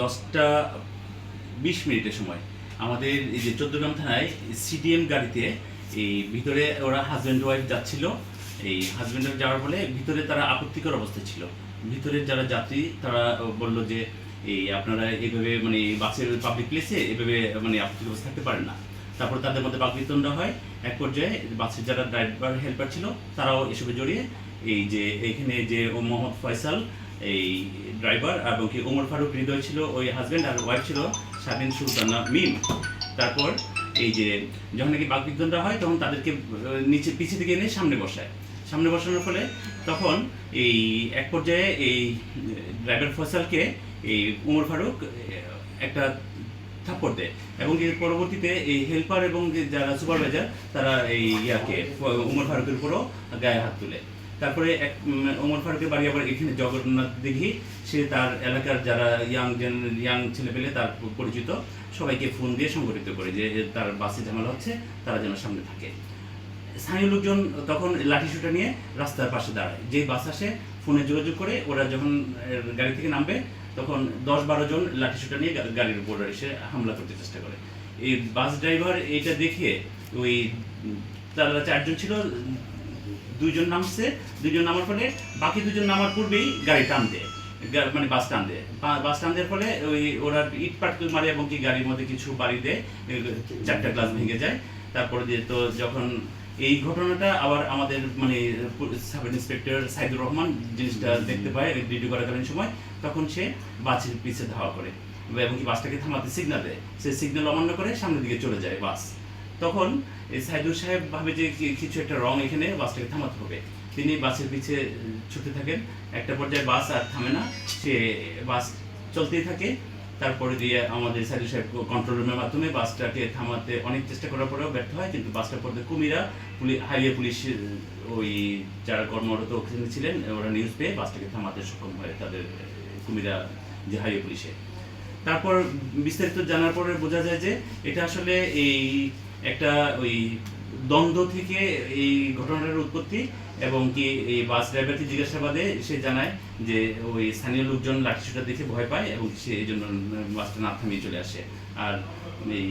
দশটা বিশ মিনিটের সময়। আমাদের এই যে চোদ্দগ্রাম থানায় সিডিএম গাড়িতে এই ভিতরে ওরা হাজব্যান্ড ওয়াইফ যাচ্ছিল। এই হাজব্যান্ড যাওয়ার ফলে ভিতরে তারা আপত্তিকর অবস্থা ছিল। ভিতরে যারা যাত্রী, তারা বলল যে, এই আপনারা এইভাবে মানে বাসের পাবলিক প্লেসে এভাবে মানে আপত্তিকর অবস্থা থাকতে পারেন না। তারপর তাদের মধ্যে বাকবিতণ্ড হয়। এক পর্যায়ে বাসের যারা ড্রাইভার হেল্পার ছিল, তারাও এসবে জড়িয়ে এই যে, এখানে যে ও মোহাম্মদ ফয়সাল এই ড্রাইভার এবং কি ওমর ফারুক হৃদয় ছিল, ওই হাজব্যান্ড আর ওয়াইফ ছিল স্বাধীন সুলতানা মিম। তারপর এই যে যখন নাকি বাকবিতণ্ড হয়, তখন তাদেরকে নিচে পিছিয়ে থেকে এনে সামনে বসায়। সামনে বসানোর ফলে তখন এই এক পর্যায়ে এই ড্রাইভার ফয়সালকে এই উমর ফারুক একটা থাপ্পড় দেয় এবং এর পরবর্তীতে এই হেল্পার এবং যারা সুপারভাইজার তারা এই ইয়াকে উমর ফারুকের উপরও গায়ে হাত তুলে। তারপরে এক ওমর ফারুকের বাড়ি আবার এখানে জগন্নাথ দিঘি। সে তার এলাকার যারা ইয়াং ইয়াং ছেলেপেলে তার পরিচিত, সবাইকে ফোন দিয়ে সংগঠিত করে যে তার বাসে ঝামেলা হচ্ছে, তারা যেন সামনে থাকে। স্থানীয় লোকজন তখন লাঠি সুটা নিয়ে রাস্তার পাশে দাঁড়ায়। যে বাস আসে ফোনে যোগাযোগ করে ওরা যখন গাড়ি থেকে নামবে, তখন দশ বারো জন লাঠি সুটা নিয়ে গাড়ির উপর এসে হামলা করতে চেষ্টা করে। এই বাস ড্রাইভার এটা দেখে ওই তারা চারজন ছিল দুইজন নামছে, দুইজন নামার ফলে বাকি দুজন নামার পূর্বেই গাড়ি টান দেয় মানে বাস টান দেয় বাস টান দেওয়ার ফলে ওই ওরা ইট পাটকেল মারে এবং কি গাড়ির মধ্যে কিছু বাড়ি দেয় চারটা গ্লাস ভেঙে যায়। তারপরে দিয়ে তো যখন এই ঘটনাটা আবার আমাদের মানে সাব ইন্সপেক্টর সাইদুর রহমান জিনিসটা দেখতে পায় ডিউটি করাকালীন সময়, তখন সে বাসের পিছে ধাওয়া করে এবং কি বাসটাকে থামাতে সিগন্যাল দেয়। সে সিগন্যাল অমান্য করে সামনের দিকে চলে যায় বাস। তখন এই সাইদুর সাহেব ভাবে যে কিছু একটা রং এখানে, বাসটাকে থামাতে হবে। তিনি বাসের পিছে ছুটতে থাকেন। একটা পর্যায়ে বাস আর থামে না। সে বাস চলতেই থাকে। তারপরে দিয়ে আমাদের সাইদুর সাহেব কন্ট্রোল রুমের মাধ্যমে বাসটাকে থামাতে অনেক চেষ্টা করার পরেও ব্যর্থ হয়। কিন্তু বাসটার পরে কুমিরা পুলিশ হাইওয়ে পুলিশ ওই যারা কর্মরত ওখানে ছিলেন, ওরা নিউজ পেয়ে বাসটাকে থামাতে সক্ষম হয় তাদের, কুমিরা যে হাইওয়ে পুলিশে। তারপর বিস্তারিত জানার পরে বোঝা যায় যে এটা আসলে এই একটা ওই দ্বন্দ্ব থেকে এই ঘটনাটার উৎপত্তি এবং কি এই বাস ড্রাইভারকে জিজ্ঞাসাবাদে সে জানায় যে ওই স্থানীয় লোকজন লাঠিসুটা দেখে ভয় পায় এবং সে এই জন্য বাসটা না থামিয়ে চলে আসে। আর এই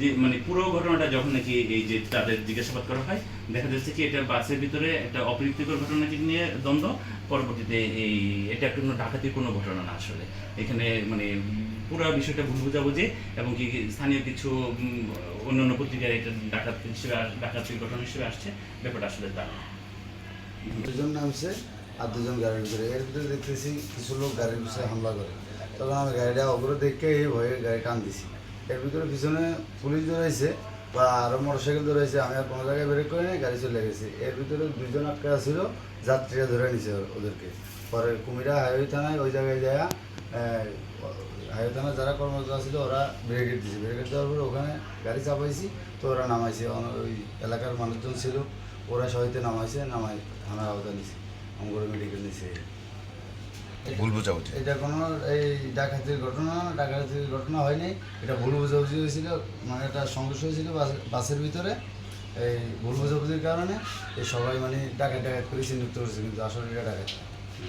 যে মানে পুরো ঘটনাটা যখন নাকি এই যে তাদের জিজ্ঞাসাবাদ করা হয় দেখা যাচ্ছে কি এটা বাসের ভিতরে একটা অপ্রীতিকর ঘটনাকে নিয়ে দ্বন্দ্ব। পরবর্তীতে এই এটা কোনো ডাকাতির কোনো ঘটনা না আসলে। এখানে মানে পুরো বিষয়টা ভুল বোঝাবুঝি এবং কি স্থানীয় কিছু উম, অন্যান্য পত্রিকায় এটা ডাকাত হিসেবে ডাকাতির ঘটনা হিসেবে আসছে। ব্যাপারটা আসলে তা না। দুজন নামছে আর দুজন গাড়ির ভিতরে। এর ভিতরে দেখতেছি কিছু লোক গাড়ির পিছনে হামলা করে। তখন আমি গাড়িটা অগ্র দেখে এই ভয়ে গাড়ি টান দিছি। এর ভিতরে পিছনে পুলিশ ধরেছে বা আরও মোটরসাইকেল ধরেছে আমি আর কোনো জায়গায় ব্রেক করে নিই, গাড়ি চলে গেছি। এর ভিতরে দুজন আটকা ছিল যাত্রীরা ধরে নিছে ওদেরকে। পরে কুমিরা হাইওয়ে থানায় ওই জায়গায় যায় হাইওয়ে থানায় যারা কর্মরত ছিল ওরা ব্রেকেট দিছে। ব্রেকেট দেওয়ার পরে ওখানে গাড়ি চাপাইছি, তো ওরা নামাইছে। ওই এলাকার মানুষজন ছিল, ওরা সবাইতে নামাইছে নামাই থানার আওতা নিছে। অঙ্গর মেডিকেল নিছে। ভুল বোঝাবুঝি। এটা কোনো এই ডাকাতির ঘটনা ডাকাতির ঘটনা হয়নি। এটা ভুল বোঝাবুঝি হয়েছিল মানে একটা সংঘর্ষ হয়েছিল বাস- বাসের ভিতরে। এই ভুল বোঝাবুঝির কারণে এই সবাই মানে ডাকাত ডাকাত করে চিহ্নিত করেছে কিন্তু আসলে এটা ডাকাত।